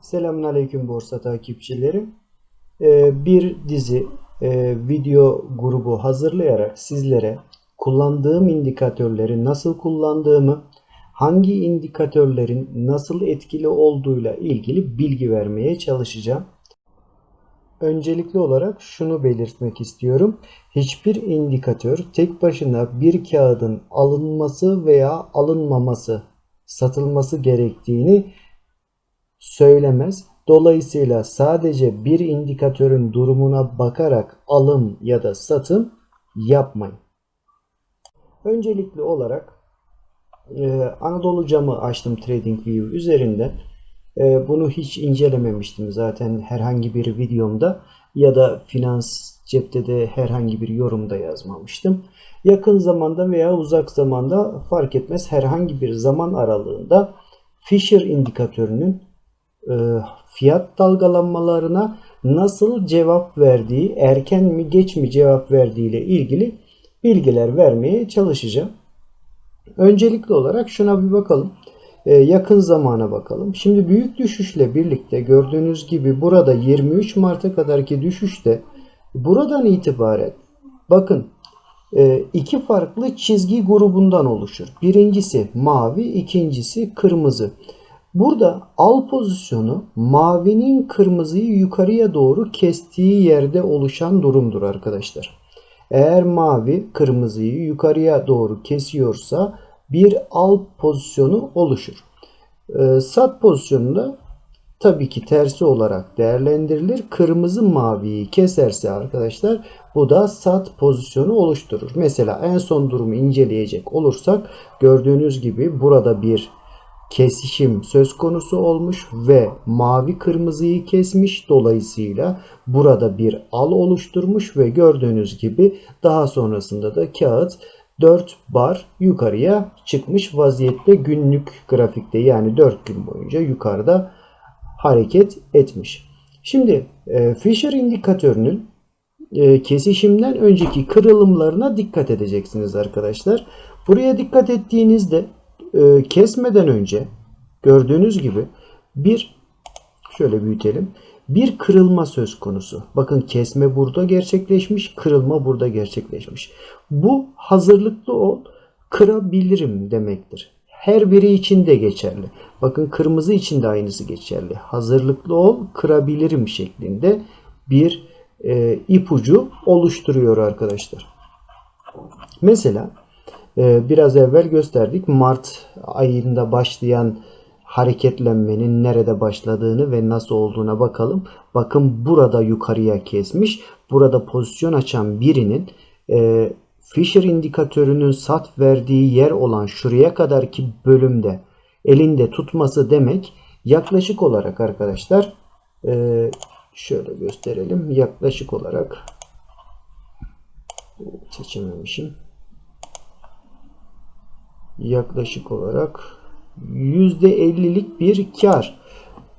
Selamünaleyküm borsa takipçileri. Ee, Bir dizi e, video grubu hazırlayarak sizlere kullandığım indikatörleri nasıl kullandığımı, hangi indikatörlerin nasıl etkili olduğuyla ilgili bilgi vermeye çalışacağım. Öncelikli olarak şunu belirtmek istiyorum. Hiçbir indikatör tek başına bir kağıdın alınması veya alınmaması, satılması gerektiğini söylemez. Dolayısıyla sadece bir indikatörün durumuna bakarak alım ya da satım yapmayın. Öncelikli olarak e, Anadolu camı açtım TradingView üzerinden. E, bunu hiç incelememiştim zaten herhangi bir videomda ya da finans cepte de herhangi bir yorumda yazmamıştım. Yakın zamanda veya uzak zamanda fark etmez herhangi bir zaman aralığında Fisher indikatörünün fiyat dalgalanmalarına nasıl cevap verdiği, erken mi geç mi cevap verdiği ile ilgili bilgiler vermeye çalışacağım. Öncelikli olarak şuna bir bakalım. E, yakın zamana bakalım. Şimdi büyük düşüşle birlikte gördüğünüz gibi burada 23 Mart'a kadarki düşüşte buradan itibaren bakın e, iki farklı çizgi grubundan oluşur. Birincisi mavi, ikincisi kırmızı. Burada al pozisyonu mavinin kırmızıyı yukarıya doğru kestiği yerde oluşan durumdur arkadaşlar. Eğer mavi kırmızıyı yukarıya doğru kesiyorsa bir al pozisyonu oluşur. Ee, sat pozisyonunda tabii ki tersi olarak değerlendirilir. Kırmızı maviyi keserse arkadaşlar bu da sat pozisyonu oluşturur. Mesela en son durumu inceleyecek olursak gördüğünüz gibi burada bir kesişim söz konusu olmuş ve mavi kırmızıyı kesmiş. Dolayısıyla burada bir al oluşturmuş ve gördüğünüz gibi daha sonrasında da kağıt 4 bar yukarıya çıkmış vaziyette günlük grafikte yani 4 gün boyunca yukarıda hareket etmiş. Şimdi e, Fisher indikatörünün e, kesişimden önceki kırılımlarına dikkat edeceksiniz arkadaşlar. Buraya dikkat ettiğinizde e, kesmeden önce gördüğünüz gibi bir şöyle büyütelim. Bir kırılma söz konusu. Bakın kesme burada gerçekleşmiş, kırılma burada gerçekleşmiş. Bu hazırlıklı ol, kırabilirim demektir. Her biri için de geçerli. Bakın kırmızı için de aynısı geçerli. Hazırlıklı ol, kırabilirim şeklinde bir e, ipucu oluşturuyor arkadaşlar. Mesela biraz evvel gösterdik. Mart ayında başlayan hareketlenmenin nerede başladığını ve nasıl olduğuna bakalım. Bakın burada yukarıya kesmiş. Burada pozisyon açan birinin e, Fisher indikatörünün sat verdiği yer olan şuraya kadarki bölümde elinde tutması demek yaklaşık olarak arkadaşlar e, şöyle gösterelim. Yaklaşık olarak seçememişim yaklaşık olarak %50'lik bir kar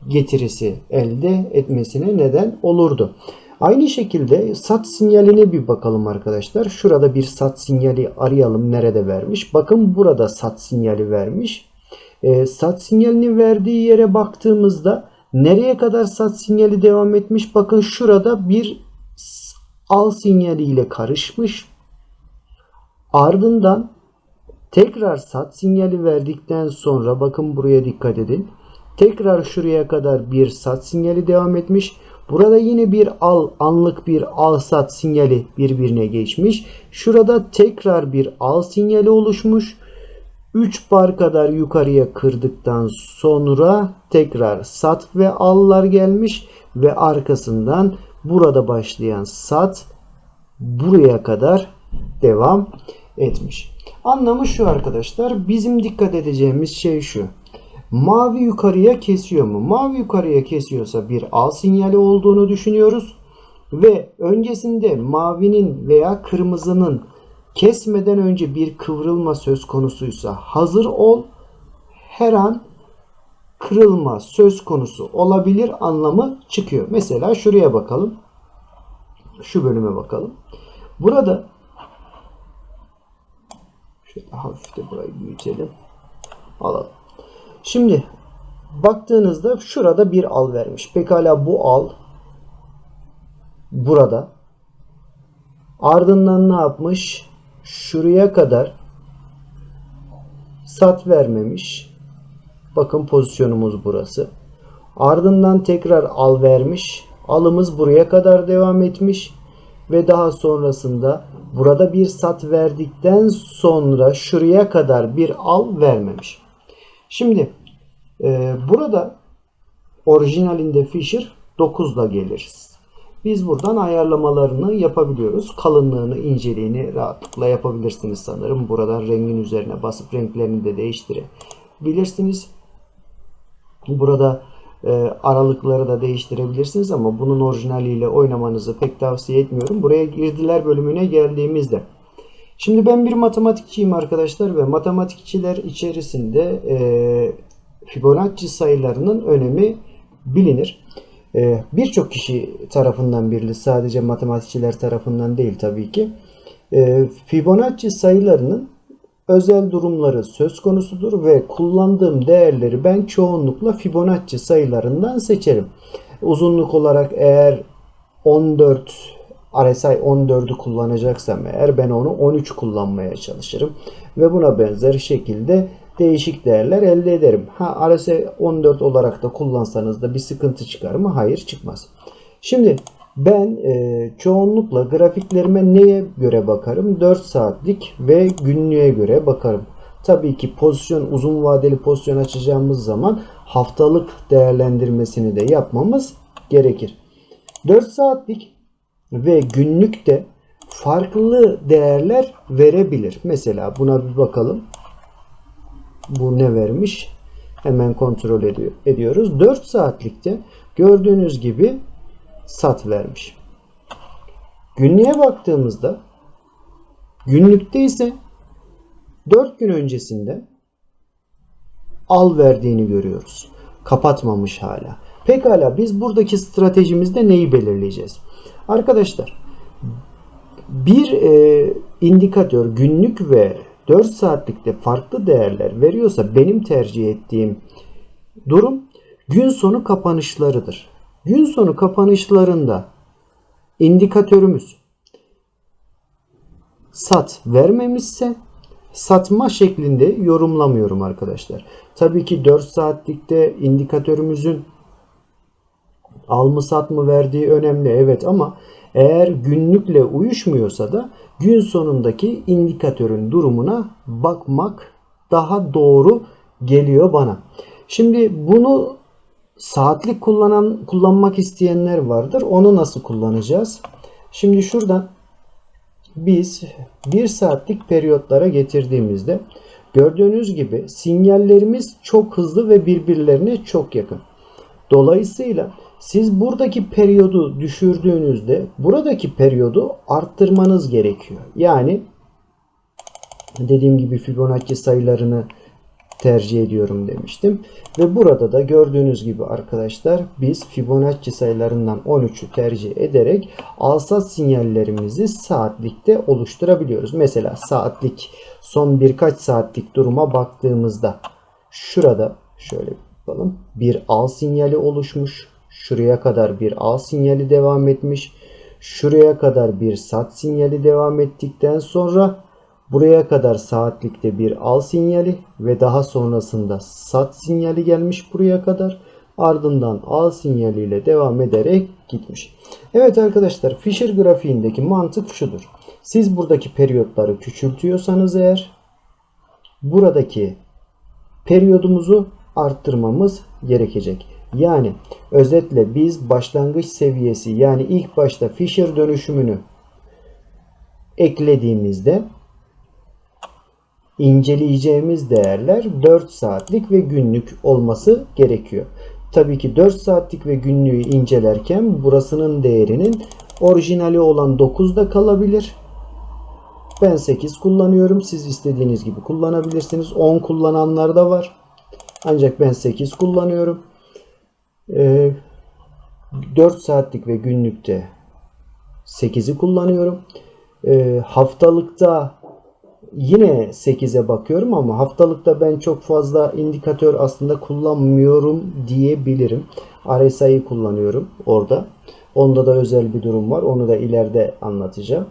getirisi elde etmesine neden olurdu. Aynı şekilde sat sinyaline bir bakalım arkadaşlar. Şurada bir sat sinyali arayalım. Nerede vermiş? Bakın burada sat sinyali vermiş. E, sat sinyalini verdiği yere baktığımızda nereye kadar sat sinyali devam etmiş? Bakın şurada bir al sinyali ile karışmış. Ardından Tekrar sat sinyali verdikten sonra bakın buraya dikkat edin. Tekrar şuraya kadar bir sat sinyali devam etmiş. Burada yine bir al anlık bir al sat sinyali birbirine geçmiş. Şurada tekrar bir al sinyali oluşmuş. 3 bar kadar yukarıya kırdıktan sonra tekrar sat ve allar gelmiş ve arkasından burada başlayan sat buraya kadar devam etmiş. Anlamı şu arkadaşlar. Bizim dikkat edeceğimiz şey şu. Mavi yukarıya kesiyor mu? Mavi yukarıya kesiyorsa bir al sinyali olduğunu düşünüyoruz. Ve öncesinde mavinin veya kırmızının kesmeden önce bir kıvrılma söz konusuysa hazır ol. Her an kırılma söz konusu olabilir anlamı çıkıyor. Mesela şuraya bakalım. Şu bölüme bakalım. Burada Şöyle hafif de burayı büyütelim. Alalım. Şimdi baktığınızda şurada bir al vermiş. Pekala bu al burada. Ardından ne yapmış? Şuraya kadar sat vermemiş. Bakın pozisyonumuz burası. Ardından tekrar al vermiş. Alımız buraya kadar devam etmiş ve daha sonrasında burada bir sat verdikten sonra şuraya kadar bir al vermemiş. Şimdi e, burada orijinalinde Fisher 9 ile geliriz. Biz buradan ayarlamalarını yapabiliyoruz. Kalınlığını, inceliğini rahatlıkla yapabilirsiniz sanırım. Buradan rengin üzerine basıp renklerini de değiştirebilirsiniz. Burada e, aralıkları da değiştirebilirsiniz ama bunun orijinaliyle oynamanızı pek tavsiye etmiyorum. Buraya girdiler bölümüne geldiğimizde. Şimdi ben bir matematikçiyim arkadaşlar ve matematikçiler içerisinde e, Fibonacci sayılarının önemi bilinir. E, Birçok kişi tarafından bilinir. Sadece matematikçiler tarafından değil tabii ki. E, Fibonacci sayılarının özel durumları söz konusudur ve kullandığım değerleri ben çoğunlukla Fibonacci sayılarından seçerim. Uzunluk olarak eğer 14 RSI 14'ü kullanacaksam eğer ben onu 13 kullanmaya çalışırım. Ve buna benzer şekilde değişik değerler elde ederim. Ha RSI 14 olarak da kullansanız da bir sıkıntı çıkar mı? Hayır çıkmaz. Şimdi ben e, çoğunlukla grafiklerime neye göre bakarım? 4 saatlik ve günlüğe göre bakarım. Tabii ki pozisyon uzun vadeli pozisyon açacağımız zaman haftalık değerlendirmesini de yapmamız gerekir. 4 saatlik ve günlükte farklı değerler verebilir. Mesela buna bir bakalım. Bu ne vermiş? Hemen kontrol ediyor, ediyoruz. 4 saatlikte gördüğünüz gibi sat vermiş. Günlüğe baktığımızda günlükte ise 4 gün öncesinde al verdiğini görüyoruz. Kapatmamış hala. Pekala biz buradaki stratejimizde neyi belirleyeceğiz? Arkadaşlar bir e, indikatör günlük ve 4 saatlikte farklı değerler veriyorsa benim tercih ettiğim durum gün sonu kapanışlarıdır. Gün sonu kapanışlarında indikatörümüz sat vermemişse satma şeklinde yorumlamıyorum arkadaşlar. Tabii ki 4 saatlikte indikatörümüzün al mı sat mı verdiği önemli evet ama eğer günlükle uyuşmuyorsa da gün sonundaki indikatörün durumuna bakmak daha doğru geliyor bana. Şimdi bunu saatlik kullanan kullanmak isteyenler vardır. Onu nasıl kullanacağız? Şimdi şuradan biz bir saatlik periyotlara getirdiğimizde gördüğünüz gibi sinyallerimiz çok hızlı ve birbirlerine çok yakın. Dolayısıyla siz buradaki periyodu düşürdüğünüzde buradaki periyodu arttırmanız gerekiyor. Yani dediğim gibi Fibonacci sayılarını tercih ediyorum demiştim. Ve burada da gördüğünüz gibi arkadaşlar biz Fibonacci sayılarından 13'ü tercih ederek alsat sinyallerimizi saatlikte oluşturabiliyoruz. Mesela saatlik son birkaç saatlik duruma baktığımızda şurada şöyle bakalım bir al sinyali oluşmuş. Şuraya kadar bir al sinyali devam etmiş. Şuraya kadar bir sat sinyali devam ettikten sonra Buraya kadar saatlikte bir al sinyali ve daha sonrasında sat sinyali gelmiş buraya kadar. Ardından al sinyaliyle devam ederek gitmiş. Evet arkadaşlar Fisher grafiğindeki mantık şudur. Siz buradaki periyotları küçültüyorsanız eğer buradaki periyodumuzu arttırmamız gerekecek. Yani özetle biz başlangıç seviyesi yani ilk başta Fisher dönüşümünü eklediğimizde inceleyeceğimiz değerler 4 saatlik ve günlük olması gerekiyor. Tabii ki 4 saatlik ve günlüğü incelerken burasının değerinin orijinali olan 9'da kalabilir. Ben 8 kullanıyorum. Siz istediğiniz gibi kullanabilirsiniz. 10 kullananlar da var. Ancak ben 8 kullanıyorum. Ee, 4 saatlik ve günlükte 8'i kullanıyorum. Ee, haftalıkta yine 8'e bakıyorum ama haftalıkta ben çok fazla indikatör aslında kullanmıyorum diyebilirim. RSI'yi kullanıyorum orada. Onda da özel bir durum var. Onu da ileride anlatacağım.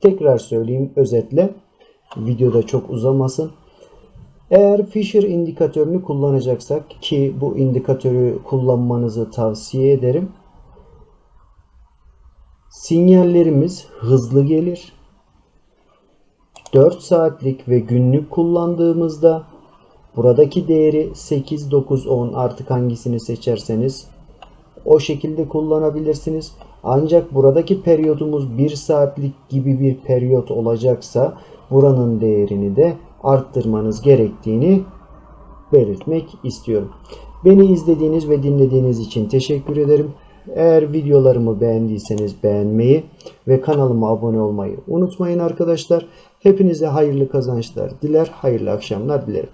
Tekrar söyleyeyim özetle. Videoda çok uzamasın. Eğer Fisher indikatörünü kullanacaksak ki bu indikatörü kullanmanızı tavsiye ederim. Sinyallerimiz hızlı gelir. 4 saatlik ve günlük kullandığımızda buradaki değeri 8, 9, 10 artık hangisini seçerseniz o şekilde kullanabilirsiniz. Ancak buradaki periyodumuz 1 saatlik gibi bir periyot olacaksa buranın değerini de arttırmanız gerektiğini belirtmek istiyorum. Beni izlediğiniz ve dinlediğiniz için teşekkür ederim. Eğer videolarımı beğendiyseniz beğenmeyi ve kanalıma abone olmayı unutmayın arkadaşlar. Hepinize hayırlı kazançlar diler, hayırlı akşamlar dilerim.